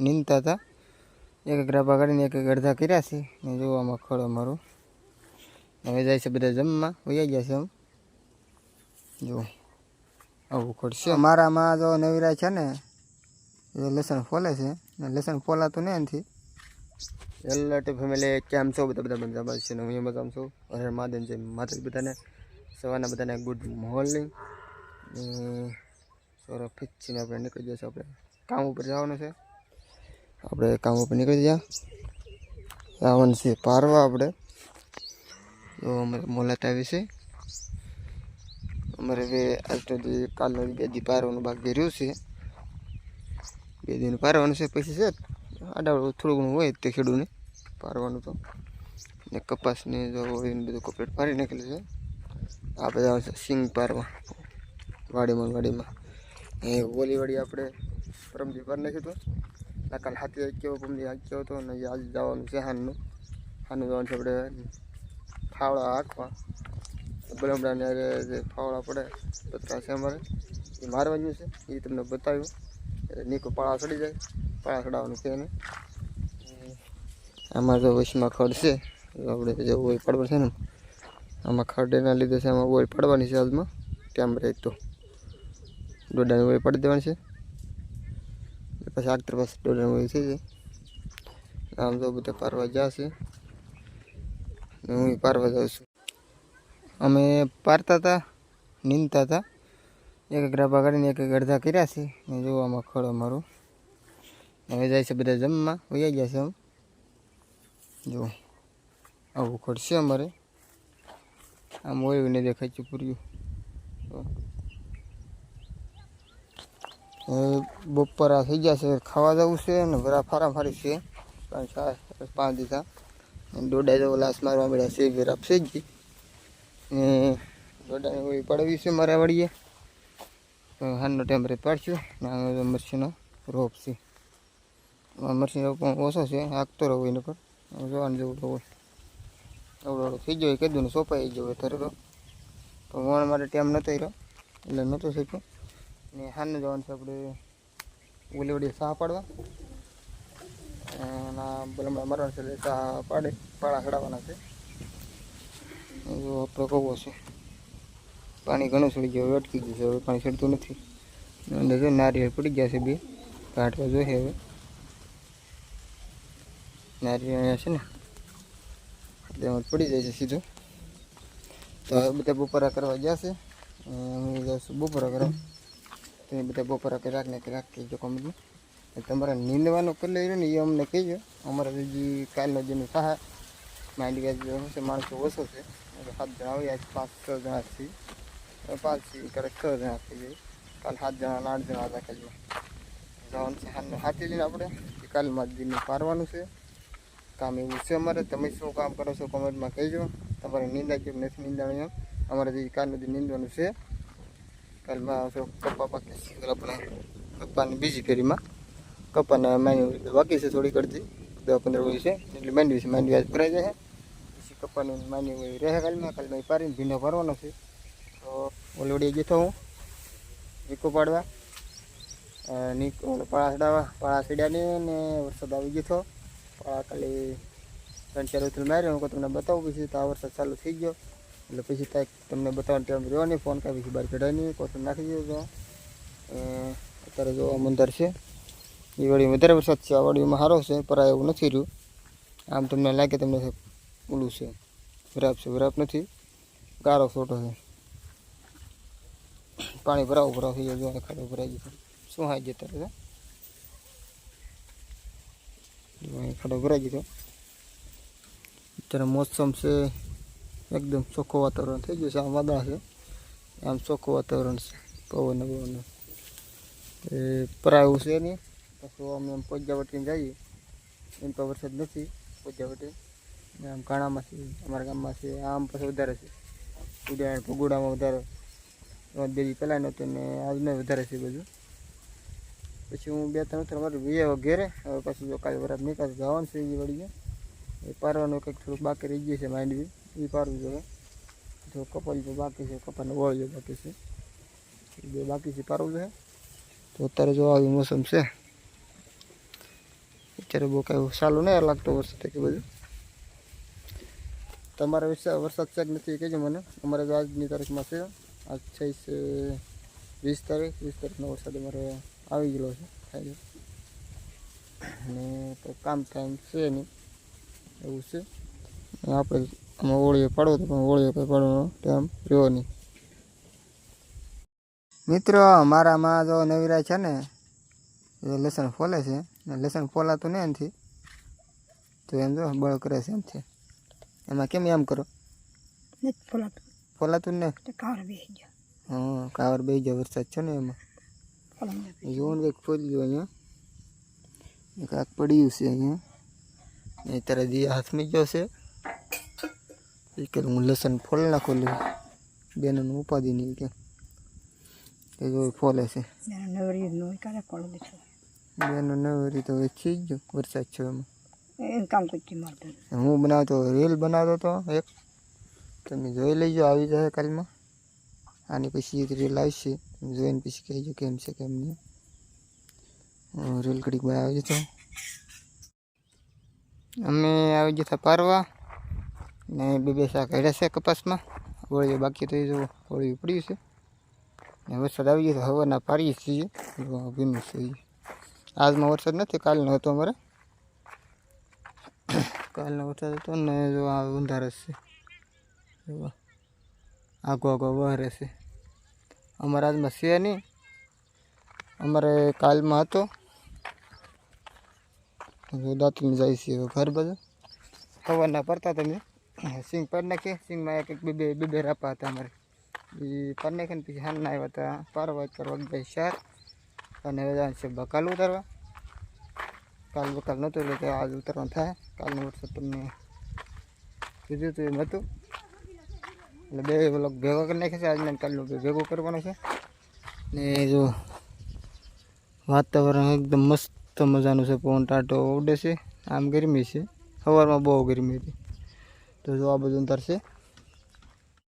નીંદતા હતા. એક એક રાબા કાઢીને એક એક અડધા કર્યા છે. ને જોવામાં ખડો મારું. હવે જાય છે બધા જમવા. વૈયા ગયા છે આમ. જો આવું ખોડશે. મારામાં જો નવીરા છે ને, એ લસણ ફોલે છે. ને લસણ ફોલાતું નહીં એનાથી. હેલો ફેમિલી કેમ છો? બધા બધા બધા બસ છે હું એમાં કામ છું? અરે મહાદેવ જય માતા બધાને. સવારના બધાને ગુડ મોર્નિંગ સોરો ફિક્સીને આપણે નીકળી જશે આપણે. કામ ઉપર જવાનું છે. આપણે કામ ઉપર નીકળી ગયા. જવાનું છે પારવા આપણે. તો અમારે મોલાત આવી છે. અમારે હવે આજ તો કાલનો બે દી પારવાનું બાકી રહ્યું છે. બે દિન પારવાનું છે, પછી છે આડાવડું થોડું ઘણું હોય તે ખેડૂને. પારવાનું તો. ને કપાસને જો હોય બધું કપલેટ પારી નાખેલું છે. જવાનું છે સિંગ પારવા. વાડીમાં વાડીમાં. એ ઓલી વાડી આપણે પરમજી પાર નાખ્યું હતું કાલ હાથી આક્યો પમદી આક્યો હતો ને આજે જવાનું છે હાનનું હાનું જવાનું છે આપણે ફાવડા હાંકવા બલમડાને હારે જે ફાવડા પડે પતરા છે અમારે એ મારવાનું છે એ તમને બતાવ્યું એટલે નીકો પાળા ચડી જાય પાળા ચડાવવાનું છે એને આમાં જો વશમાં ખડ છે આપણે જે ઓય પડવા છે ને આમાં ખડ એના લીધે છે આમાં ઓય પડવાની છે હાલમાં કેમ રહે તો દોડાની ઓય પડી દેવાની છે પછી આગળ પાસે દોડાની ઓય થઈ જાય આમ તો બધા પારવા જશે હું પારવા જાઉં છું. અમે પારતા હતા નીંદતા હતા એક એક રાબા કાઢીને એક એક અડધા કર્યા છે. ને જોવામાં ખડ અમારું હવે જાય છે બધા જમવા. વૈયા ગયા છે આમ જો, આવું ખડ છે અમારે. આમ હોય ને દેખાય છે પૂર્યું બપોરા થઈ ગયા છે ખાવા જવું છે અને ભરા ફારા ફારી છે. પાંચ પાંચ દીધા. દોડા જવું લાશ મારવા મળ્યા છે વેર છે જ. ને દોડાને કોઈ પડવી છે મારા વળીએ હાલનો ટેમ્પરે પાડશું. ને મરસીનો રોપ છે. મરસી રોપ ઓછો છે, હાંકતો રહો એના પર જોવાનું જેવું હોય. અવડો થઈ ગયો કીધું ને સોંપાઈ ગયો અત્યારે તો તો વણ માટે ટાઈમ નહોતો રહ્યો એટલે નહોતો શક્યો. ને હાલને જવાનું છે આપણે ઓલી વળી સાહ પાડવા. એના બલમડા મારવાના છે એટલે સાહ પાડે, પાળા ચડાવવાના છે. આપણો કવો છે પાણી ઘણું સડી ગયું, હવે અટકી ગયું છે, હવે પાણી સડતું નથી. અંદર જો નારિયેળ પડી ગયા છે બે, કાઢવા જોઈએ હવે. નારિયેળ અહીંયા છે ને એમાં પડી જાય છે સીધું. તો હવે બધા બપોરા કરવા જશે હું જઈશું બપોરા કરવા. તો એ બધા બપોરા કરી રાખને કે રાખી જો કમજું તમારે નીંદવાનું કરી લઈ ને એ અમને કહેજો અમારે હજી કાલનો જેનું સહાય માંડી વ્યાજ છે માણસો ઓછો છે એટલે સાત જણા આવ્યા છે પાંચ છ જણા છીએ હવે પાંચ છીએ ક્યારેક છ જણા થઈ જાય કાલ સાત જણા ને આઠ જણા હતા કાલમાં જવાનું છે હાલને હાથી જઈને આપણે કાલમાં દિન પારવાનું છે કામ એવું છે અમારે તમે શું કામ કરો છો કોમેન્ટમાં કહેજો તમારે નિંદા કેમ નથી નિંદાણી એમ અમારે જે કાલનું જે નિંદવાનું છે કાલમાં જો કપા પાકી આપણે કપાની બીજી ફેરીમાં. કપાના માંડવી બાકી છે થોડી કરતી દસ પંદર હોય છે. એટલે માંડવી છે. માંડવી આજ ભરાઈ જાય. પછી કપાની માંડવી રહે કાલમાં કાલમાં પારીને ભીનો ભરવાનો છે. તો ઓલવડી ગયો હું. વીકો પાડવા. નીકો પાળા ચડાવવા. પાળા ચડ્યા ને વરસાદ આવી ગયો પાળા ખાલી ત્રણ ચાર ઉથલ માર્યો. હું તમને બતાવું પછી તો આ વરસાદ ચાલુ થઈ ગયો. એટલે પછી કાંઈક તમને બતાવવાનો ટાઈમ રહ્યો નહીં, ફોન કાંઈ પછી બહાર કઢાય નહીં કોટન નાખી દીધો અત્યારે જો મંદર છે. એ વાડી વધારે વરસાદ છે આ વાડીમાં સારો છે પર એવું નથી રહ્યું. આમ તમને લાગે તમને ઓલું છે, વરાપ છે, વરાપ નથી. ગારો છોટો છે. પાણી ભરાવું, ભરાવ, થઈ જાય, જો ખાડો ભરાઈ ગયો શું હાઈ જતા હતા ખાડો ભરાઈ ગયો અત્યારે મોસમ છે એકદમ ચોખ્ખું વાતાવરણ થઈ ગયું છે. આમ વાદળા છે. આમ ચોખ્ખું વાતાવરણ છે. પવન પવન. એ પરાયું છે નહીં પછી અમે એમ પોજાવટીને જઈએ. એમ તો વરસાદ નથી પોજાવટી આમ ઘણામાં છે. અમારા ગામમાં છે. આમ પછી વધારે છે. ઉદાહરણ પગુડામાં વધારે. બે દી પહેલાં નહોતું ને આજનો વધારે છે બધું. પછી હું બે ત્રણ ત્રણ વાર વીએ ઘેરે. હવે પછી જો કાલે વરાબ નીકળે જવાનું છે એ વળીએ એ પારવાનું કંઈક થોડુંક બાકી રહી ગયું છે માંડવી એ પાડવું જોઈએ જો કપાલ જો બાકી છે, કપાલનો વળ જો બાકી છે. બે બાકી છે પારવું જોઈએ તો અત્યારે જો આવી મોસમ છે. અત્યારે બહુ કાંઈ સારું નહીં લાગતો વરસાદ કે બધું. તમારે વરસાદ છે નથી કહેજો મને. અમારે તો આજની તારીખમાં છે. આજ છે છે વીસ તારીખ. વીસ તારીખનો વરસાદ અમારે આવી ગયેલો છે. થાય અને કામ ટાઈમ છે નહીં. એવું છે. આપણે આમાં ઓળીએ પાડવો તો પણ ઓળીએ કંઈ પાડવાનો ટાઈમ રહ્યો નહીં. મિત્રો મારામાં જો નવીરા છે ને એ લસણ ફોલે છે. ને લસણ ફોલાતું નહીં એમથી તો એમ જો બળ કરે છે એમથી એમાં કેમ એમ કરો? ફોલાતું. ફોલાતું ને કાવર બેસી ગયા. હા કાવર બેસી ગયો વરસાદ છે ને એમાં. ફોલાઈ જાય જોવો ને કંઈક ફોલી ગયો અહીંયા. કાંક પડી પડ્યું છે અહીંયા. અત્યારે ત્યારે જે હાથમાં ગયો છે. એ કે હું લસણ ફોલ નાખો લે બેનનું ઉપાધિ નહીં કે. એ જો ફોલે છે. બેનો નવરી તો ખી ગયો વરસાદ છે એમાં. કામ હું બનાવતો રીલ બનાવતો હતો એક. તમે જોઈ લેજો આવી જશે કાલમાં. આની પછી એક રીલ આવશે તમે જોઈને પછી કહેજો કેમ છે કેમ નહીં. રીલ કડીક બનાવી જતો અમે આવી જતા પારવા. ને બે બે શાક હેડ્યા છે કપાસમાં. હોળીઓ બાકી તો એ જો હોળી પડ્યું છે. ને વરસાદ આવી ગયો તો હવાના પારીએ છીએ. જો આ ભીનું છે ઈ. આજમાં વરસાદ નથી, કાલનો હતો અમારે. કાલનો વરસાદ હતો ને જો આ અંધારસ છે. જો આગો આગો વહરે છે. અમારે આજમાં છે નહીં. અમારે કાલમાં હતો. જો દાંતલી જાય છે હવે ઘર બધું સવારના પડતા તમે. સિંગ પાડી નાખીએ સિંગમાં એક એક બે બે બે બે રાપા હતા અમારે એ પાડી નાખીને પછી હાલના આવ્યા હતા પારવા કરવા ગયા ચાર અને છે બકાલ ઉતારવા કાલ બકાલ નહોતું એટલે આજ ઉતરવાનું થાય કાલનું વરસાદ તમને કીધું હતું એમ હતું એટલે બે બ્લોક ભેગો કરી નાખે છે આજના કાલનો ભેગો કરવાનો છે ને જો વાતાવરણ એકદમ મસ્ત મજાનું છે પવન ટાટો ઉડે છે આમ ગરમી છે સવારમાં બહુ ગરમી હતી તો જો આ બધું અંતર છે